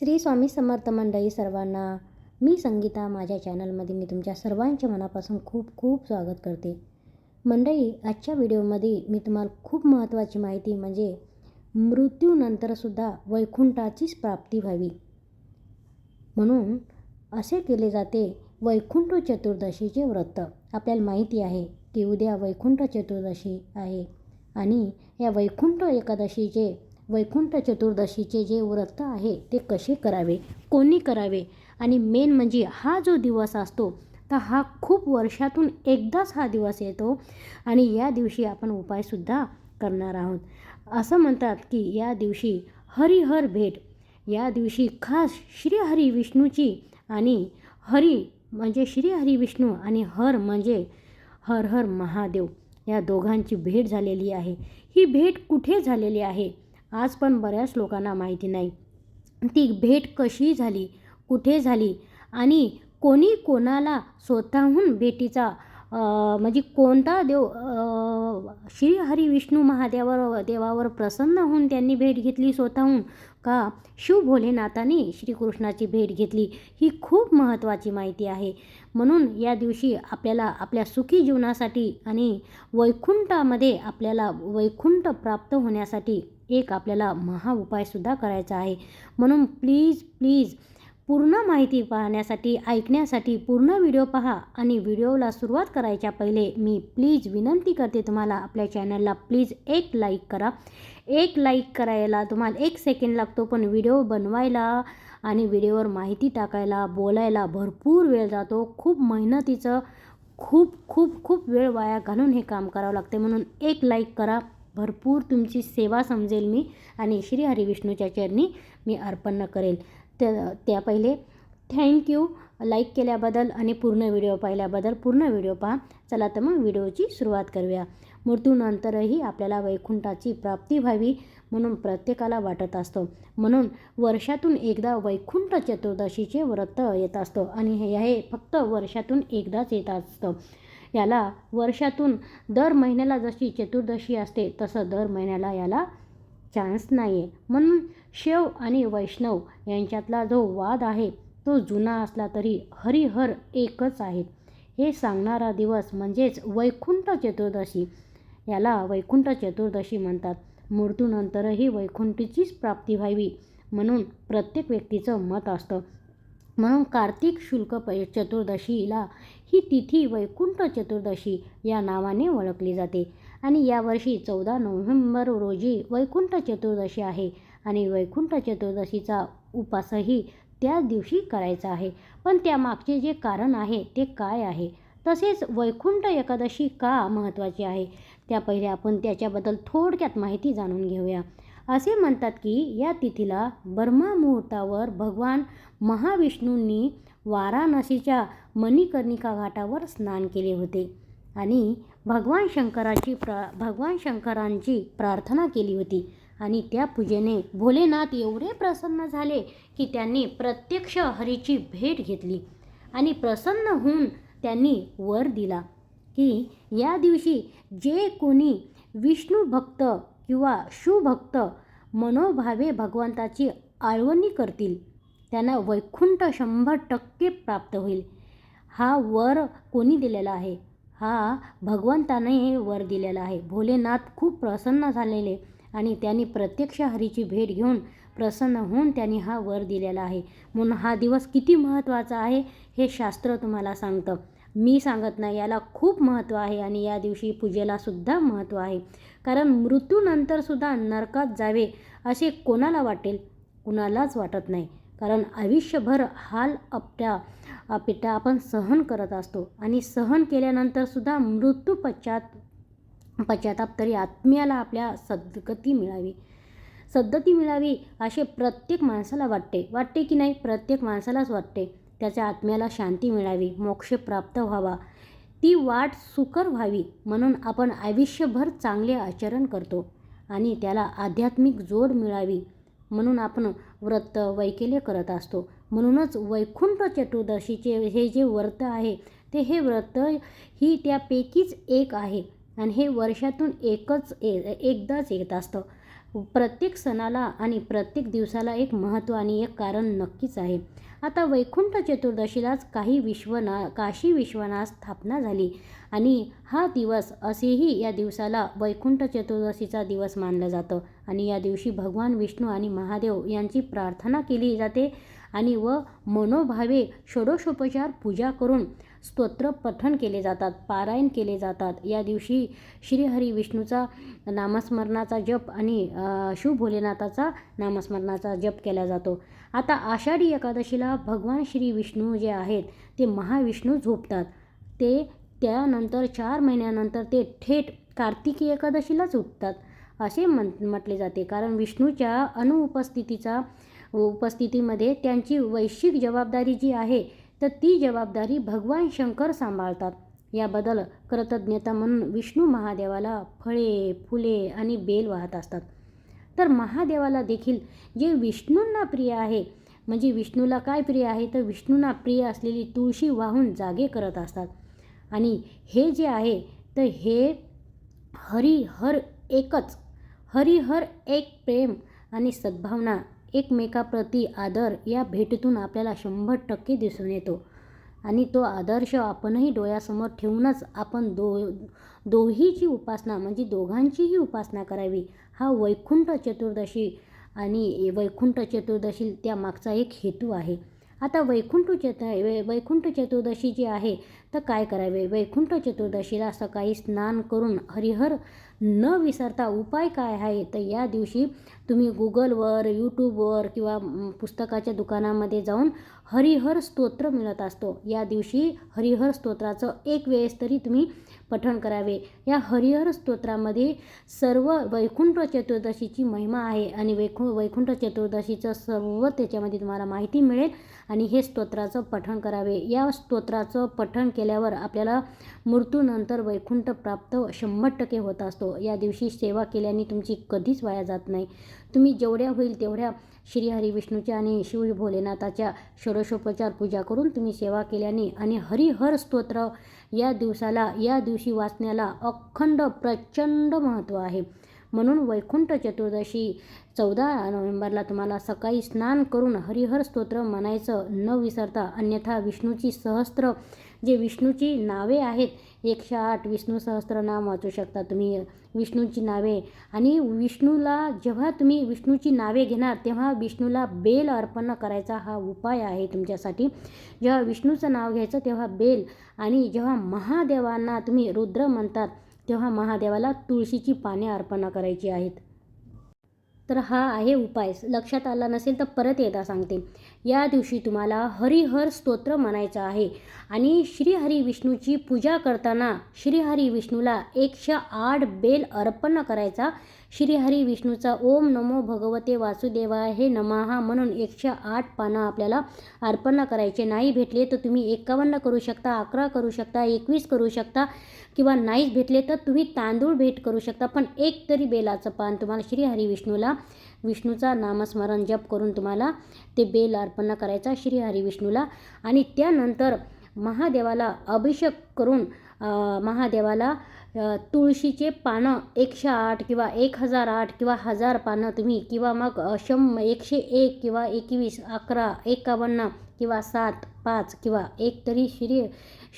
श्री स्वामी समर्थ मंडळी सर्वांना मी संगीता माझ्या चॅनलमध्ये मी तुमच्या सर्वांच्या मनापासून खूप खूप स्वागत करते. मंडळी आजच्या व्हिडिओमध्ये मी तुम्हाला खूप महत्त्वाची माहिती म्हणजे मृत्यूनंतरसुद्धा वैकुंठाचीच प्राप्ती व्हावी. म्हणून असे केले जाते वैकुंठ चतुर्दशीचे व्रत. आपल्याला माहिती आहे की उद्या वैकुंठ चतुर्दशी आहे आणि या वैकुंठ एकादशीचे वैकुंठ चतुर्दशीचे जे व्रत आहे ते कसे करावे? कोणी करावे? आणि मेन म्हणजे हा जो दिवस असतो तर हा खूप वर्षातून एकदाच हा दिवस येतो आणि या दिवशी आपण उपायसुद्धा करणार आहोत. असं म्हणतात की या दिवशी हरिहर भेट. या दिवशी खास श्रीहरी विष्णूची आणि हरी म्हणजे श्रीहरी विष्णू आणि हर म्हणजे हर हर महादेव या दोघांची भेट झालेली आहे. ही भेट कुठे झालेली आहे? आज पण बऱ्याच लोकांना माहिती नाही. ती भेट कशी झाली कुठे झाली आणि कोणी कोणाला स्वतःहून भेटीचा म्हणजे कोणता देव श्री हरी विष्णू महादेवावर देवावर प्रसन्न होऊन त्यांनी भेट घेतली स्वतःहून? का शिव भोलेनाथाने श्रीकृष्णाची भेट घेतली? ही खूप महत्त्वाची माहिती आहे. म्हणून या दिवशी आपल्याला आपल्या सुखी जीवनासाठी आणि वैकुंठामध्ये आपल्याला वैकुंठ प्राप्त होण्यासाठी एक आपल्याला महा उपायसुद्धा करायचा आहे. म्हणून प्लीज प्लीज पूर्ण माहिती पाहण्यासाठी ऐकण्यासाठी पूर्ण व्हिडिओ पहा आणि व्हिडिओला सुरुवात करायच्या पहिले मी प्लीज विनंती करते तुम्हाला आपल्या चॅनलला प्लीज एक लाईक करा. एक लाईक करायला तुम्हाला एक सेकंड लागतो पण व्हिडिओ बनवायला आणि व्हिडिओवर माहिती टाकायला बोलायला भरपूर वेळ जातो. खूप मेहनतीचं खूप खूप खूप वेळ वाया घालून हे काम करावं लागते. म्हणून एक लाईक करा. भरपूर तुमची सेवा समजेल मी आणि श्री हरिविष्णूच्या चरणी मी अर्पण करेल. त्या त्या पहिले थँक्यू लाईक केल्याबद्दल आणि पूर्ण व्हिडिओ पाहिल्याबद्दल पूर्ण व्हिडिओ पहा. चला तर मग व्हिडिओची सुरुवात करूया. मृत्यूनंतरही आपल्याला वैकुंठाची प्राप्ती व्हावी म्हणून प्रत्येकाला वाटत असतो. म्हणून वर्षातून एकदा वैकुंठ चतुर्दशीचे व्रत येत असतो आणि हे हे फक्त वर्षातून एकदाच येत असतं. याला वर्षातून दर महिन्याला जशी चतुर्दशी असते तसं दर महिन्याला याला चान्स नाही आहे म्हणून शिव आणि वैष्णव यांच्यातला जो वाद आहे तो जुना असला तरी हरिहर एकच आहेत हे सांगणारा दिवस म्हणजेच वैकुंठ चतुर्दशी. याला वैकुंठ चतुर्दशी म्हणतात. मृत्यूनंतरही वैकुंठीचीच प्राप्ती व्हावी म्हणून प्रत्येक व्यक्तीचं मत असतं. म्हणून कार्तिक शुल्क प चतुर्दशीला ही तिथी वैकुंठ चतुर्दशी या नावाने ओळखली जाते. आणि यावर्षी चौदा नोव्हेंबर रोजी वैकुंठ चतुर्दशी आहे आणि वैकुंठ चतुर्दशीचा उपासही त्याच दिवशी करायचा आहे. पण त्यामागचे जे कारण आहे ते काय आहे? तसेच वैकुंठ एकादशी का महत्त्वाची आहे? त्या पहिले आपण त्याच्याबद्दल थोडक्यात माहिती जाणून घेऊया. असे म्हणतात की या तिथीला ब्रह्मा मुहूर्तावर भगवान महाविष्णूंनी वाराणसीच्या मणिकर्णिका घाटावर स्नान केले होते आणि भगवान शंकराची प्रा भगवान शंकरांची प्रार्थना केली होती. आणि त्या पूजेने भोलेनाथ एवढे प्रसन्न झाले की त्यांनी प्रत्यक्ष हरीची भेट घेतली आणि प्रसन्न होऊन त्यांनी वर दिला की या दिवशी जे कोणी विष्णू भक्त किंवा शुभक्त मनोभावे भगवंताची आळवणी करतील त्यांना वैकुंठ शंभर टक्के प्राप्त होईल. हा वर कोणी दिलेला आहे? हा भगवंताने वर दिलेला आहे. भोलेनाथ खूप प्रसन्न झालेले आणि त्यांनी प्रत्यक्ष हरीची भेट घेऊन प्रसन्न होऊन त्यांनी हा वर दिलेला आहे. म्हणून हा दिवस किती महत्त्वाचा आहे हे शास्त्र तुम्हाला सांगतं. मी सांगत नाही याला खूप महत्त्व आहे आणि या दिवशी पूजेलासुद्धा महत्त्व आहे. कारण मृत्यूनंतरसुद्धा नरकात जावे असे कोणाला वाटेल? कुणालाच वाटत नाही. कारण आयुष्यभर हाल अपट्या अपिटा आपण सहन करत असतो. आणि सहन केल्यानंतरसुद्धा मृत्यू पश्चात पश्चाताप तरी आत्म्याला आपल्या सद्गती मिळावी. सद्गती मिळावी असे प्रत्येक माणसाला वाटते. वाटते की नाही? प्रत्येक माणसालाच वाटते. त्याच्या आत्म्याला शांती मिळावी मोक्ष प्राप्त व्हावा. ती वाट सुकर व्हावी म्हणून आपण आयुष्यभर चांगले आचरण करतो आणि त्याला आध्यात्मिक जोड मिळावी म्हणून आपण व्रत वैकेल्य करत असतो. म्हणूनच वैकुंठ चतुर्दशीचे हे जे व्रत आहे ते हे व्रत ही त्यापैकीच एक आहे. आणि हे वर्षातून एकच ए एकदाच येत असतं. प्रत्येक सणाला आणि प्रत्येक दिवसाला एक महत्त्व आणि एक कारण नक्कीच आहे. आता वैकुंठ चतुर्दशीलाच काही विश्वना काशी विश्वनाथ स्थापना झाली आणि हा दिवस असेही या दिवसाला वैकुंठ चतुर्दशीचा दिवस मानलं जातं. आणि या दिवशी भगवान विष्णू आणि महादेव यांची प्रार्थना केली जाते. आणि व मनोभावे षोडशोपचार पूजा करून स्तोत्र पठण केले जातात पारायण केले जातात. या दिवशी श्रीहरी विष्णूचा नामस्मरणाचा जप आणि शुभ शिव भोलेनाथाचा नामस्मरणाचा जप केला जातो. आता आषाढी एकादशीला भगवान श्री विष्णू जे आहेत ते महाविष्णू झोपतात. ते त्यानंतर चार महिन्यानंतर ते थेट कार्तिकी एकादशीलाच उठतात असे म्हण म्हटले जाते. कारण विष्णूच्या अनुपस्थितीचा उपस्थितीमध्ये त्यांची वैश्विक जबाबदारी जी आहे तर ती जबाबदारी भगवान शंकर सांभाळतात. याबद्दल कृतज्ञता म्हणून विष्णू महादेवाला फळे फुले आणि बेल वाहत असतात. तर महादेवाला देखील जे विष्णूंना प्रिय आहे म्हणजे विष्णूला काय प्रिय आहे तर विष्णूंना प्रिय असलेली तुळशी वाहून जागे करत असतात. आणि हे जे आहे तर हे हरिहर एकच हरिहर एक प्रेम आणि सद्भावना एकमेकाप्रती आदर या भेटीतून आपल्याला शंभर टक्के दिसून येतो. आणि तो आदर्श आपणही डोळ्यासमोर ठेवूनच आपण दो दोहीची उपासना म्हणजे दोघांचीही उपासना करावी. हा वैकुंठ चतुर्दशी आणि वैकुंठ चतुर्दशी त्या मागचा एक हेतू आहे. आता वैकुंठ चत वैकुंठ चतुर्दशी जी आहे तर काय करावे? वैकुंठ चतुर्दशीला सकाळी स्नान करून हरिहर न विसरता उपाय काय आहे? तर या दिवशी तुम्ही गुगलवर यूट्यूबवर किंवा पुस्तकाच्या दुकानामध्ये जाऊन हरिहर स्तोत्र मिळत असतो. या दिवशी हरिहर स्तोत्राचं एक वेळेस तरी तुम्ही पठण करावे. या हरिहर स्तोत्रामध्ये सर्व वैकुंठ चतुर्दशीची महिमा आहे आणि वैकु वैकुंठ चतुर्दशीचं सर्व त्याच्यामध्ये तुम्हाला माहिती मिळेल आणि हे स्तोत्राचं पठण करावे. या स्तोत्राचं पठण केल्यावर आपल्याला मृत्यूनंतर वैकुंठ प्राप्त शंभर टक्के होत असतो. या दिवशी सेवा केल्याने तुमची कधीच वाया जात नाही. तुम्ही जेवढ्या होईल तेवढ्या श्री हरी विष्णूच्या आणि शिव भोलेनाथाच्या षोडशोपचार पूजा करून तुम्ही सेवा केल्याने आणि हरिहर स्तोत्र या दिवसाला या दिवशी वाचण्याला अखंड प्रचंड महत्त्व आहे. म्हणून वैकुंठ चतुर्दशी चौदा नोव्हेंबरला तुम्हाला सकाळी स्नान करून हरिहर स्तोत्र म्हणायचं न विसरता अन्यथा विष्णूची सहस्त्र जे विष्णूची नावे आहेत एकशे आठ विष्णू सहस्त्रनाम वाचू शकता तुम्ही. विष्णूची नावे. आणि विष्णूला जेव्हा तुम्ही विष्णूची नावे घेणार तेव्हा विष्णूला बेल अर्पण करायचा हा उपाय आहे तुमच्यासाठी. जेव्हा विष्णूचं नाव घ्यायचं तेव्हा बेल. आणि जेव्हा महादेवांना तुम्ही रुद्र म्हणतात तेव्हा महादेवाला तुळशीची पाने अर्पण करायची आहेत. तर हा आहे उपाय. लक्षात आला नसेल तर परत एकदा सांगते. या दिवशी तुम्हाला हरिहर स्तोत्र म्हणायचं आहे आणि श्रीहरी विष्णूची पूजा करताना श्रीहरी विष्णूला एकशे आठ बेल अर्पण करायचा श्रीहरी विष्णूचा ओम नमो भगवते वासुदेवाय हे नमहा म्हणून एकशे आठ पानं आपल्याला अर्पण करायचे. नाही भेटले तर तुम्ही एकावन्न करू शकता अकरा करू शकता एकवीस करू शकता किंवा नाहीच भेटले तर तुम्ही तांदूळ भेट करू शकता. पण एक तरी बेलाचं पान तुम्हाला श्रीहरी विष्णूला विष्णूचा नामस्मरण जप करून तुम्हाला ते बेल अर्पण करायचा श्रीहरी विष्णूला. आणि त्यानंतर महादेवाला अभिषेक करून महादेवाला तुळशीचे पानं एकशे आठ किंवा एक हजार आठ किंवा हजार पानं तुम्ही किंवा मग शं एकशे एक किंवा एकवीस अकरा एकावन्न किंवा सात पाच किंवा एक तरी श्री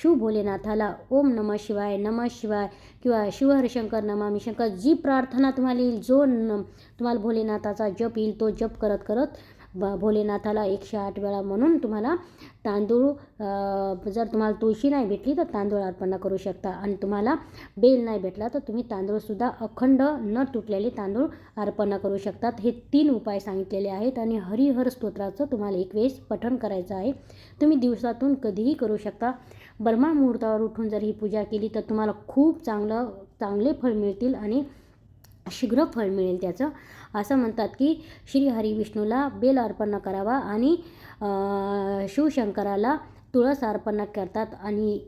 शिव भोलेनाथाला ओम नम शिवाय नम शिवाय किंवा शिवहरिशंकर नमामी शंकर जी प्रार्थना तुम्हाला येईल जो न तुम्हाला भोलेनाथाचा जप येईल तो जप करत करत ब भोलेनाथाला एकशे आठ वेळा म्हणून तुम्हाला तांदूळ जर तुम्हाला तुळशी नाही भेटली तर तांदूळ अर्पण करू शकता. आणि तुम्हाला बेल नाही भेटला तर तुम्ही तांदूळसुद्धा अखंड न तुटलेले तांदूळ अर्पण करू शकतात हे तीन उपाय सांगितलेले आहेत आणि हरिहर स्तोत्राचं तुम्हाला एक वेळेस पठण करायचं आहे. तुम्ही दिवसातून कधीही करू शकता. ब्रह्मा मुहूर्तावर उठून जर ही पूजा केली तर तुम्हाला खूप चांगलं चांगले फळ मिळतील आणि शीघ्र फळ मिळेल त्याचं. असं म्हणतात की श्री हरी विष्णूला बेल अर्पण करावा आणि शिवशंकराला तुळस अर्पण करतात आणि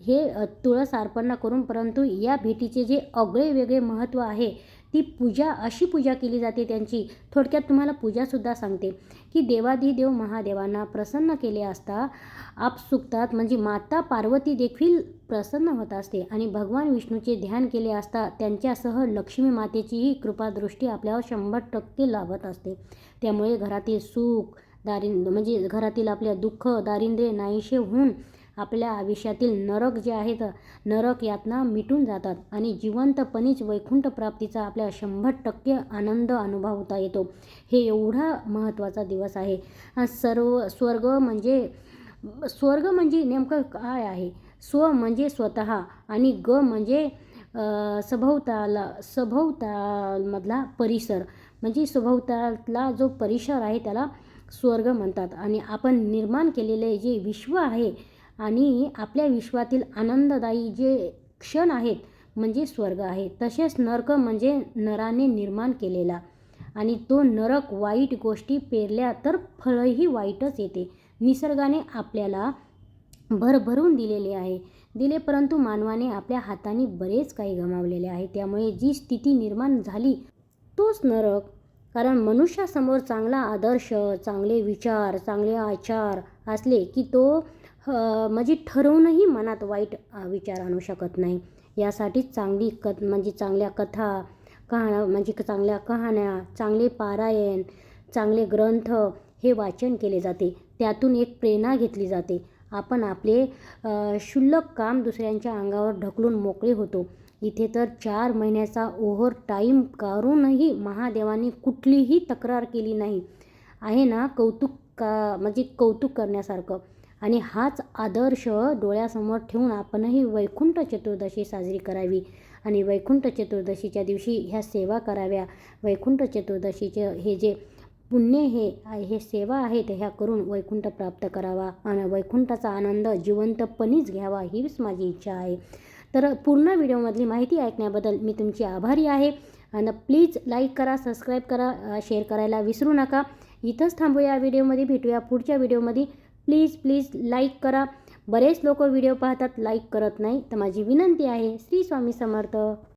हे तुळस अर्पण करून परंतु या भेटीचे जे आगळे वेगळे महत्त्व आहे ती पूजा अशी पूजा केली जाते त्यांची. थोडक्यात तुम्हाला पूजासुद्धा सांगते की देवाधिदेव महादेवांना प्रसन्न केले असता आपसुकतात म्हणजे माता पार्वती देखील प्रसन्न होत असते आणि भगवान विष्णूचे ध्यान केले असता त्यांच्यासह लक्ष्मी मातेचीही कृपादृष्टी आपल्यावर शंभर टक्के लाभत असते. त्यामुळे घरातील सुख दारिंद म्हणजे घरातील आपल्या दुःख दारिद्र्य नाहीशे होऊन आपल्या आयुष्यातील नरक जे आहेत नरक यातना मिटून जातात आणि जिवंतपणीच वैकुंठ प्राप्तीचा आपल्या शंभर टक्के आनंद अनुभवता येतो. हे एवढा महत्त्वाचा दिवस आहे. सर्व स्वर्ग म्हणजे स्वर्ग म्हणजे नेमकं काय आहे? स्व म्हणजे स्वतः आणि ग म्हणजे सभोवताला सभोवतालमधला परिसर. म्हणजे सभोवताला जो परिसर आहे त्याला स्वर्ग म्हणतात. आणि आपण निर्माण केलेले जे विश्व आहे आणि आपल्या विश्वातील आनंददायी जे क्षण आहेत म्हणजे स्वर्ग आहे तसेच नरक म्हणजे नराने निर्माण केलेला. आणि तो नरक वाईट गोष्टी पेरल्या तर फळही वाईटच येते. निसर्गाने आपल्याला भरभरून दिलेले आहे. दिले परंतु मानवाने आपल्या हाताने बरेच काही गमावलेले आहे. त्यामुळे जी स्थिती निर्माण झाली तोच नरक. कारण मनुष्यासमोर चांगला आदर्श चांगले विचार चांगले आचार असले की तो म्हणजे ठरवूनही मनात वाईट विचार आणू शकत नाही. यासाठी चांगली क म्हणजे चांगल्या कथा कहा म्हणजे चांगल्या कहाण्या चांगले पारायण चांगले ग्रंथ हे वाचन केले जाते. त्यातून एक प्रेरणा घेतली जाते. आपण आपले क्षुल्लक काम दुसऱ्यांच्या अंगावर ढकलून मोकळे होतो. इथे तर चार महिन्याचा ओव्हर टाईम करूनही महादेवांनी कुठलीही तक्रार केली नाही. आहे ना कौतुक का म्हणजे कौतुक करण्यासारखं. आणि हाच आदर्श डोळ्यासमोर ठेवून आपणही वैकुंठ चतुर्दशी साजरी करावी. आणि वैकुंठ चतुर्दशीच्या दिवशी ह्या सेवा कराव्या. वैकुंठ चतुर्दशीचे हे जे पुण्य हे हे सेवा आहेत ह्या करून वैकुंठ प्राप्त करावा. आणि वैकुंठाचा आनंद जिवंतपणीच घ्यावा हीच माझी इच्छा आहे. तर पूर्ण व्हिडिओमधली माहिती ऐकण्याबद्दल मी तुमची आभारी आहे. आणि प्लीज लाईक करा सबस्क्राईब करा शेअर करायला विसरू नका. इथंच थांबूया या व्हिडिओमध्ये भेटूया पुढच्या व्हिडिओमध्ये. प्लीज प्लीज लाईक करा. बरेच लोक व्हिडिओ पाहतात लाईक करत नाही. तर माझी विनंती आहे श्री स्वामी समर्थ.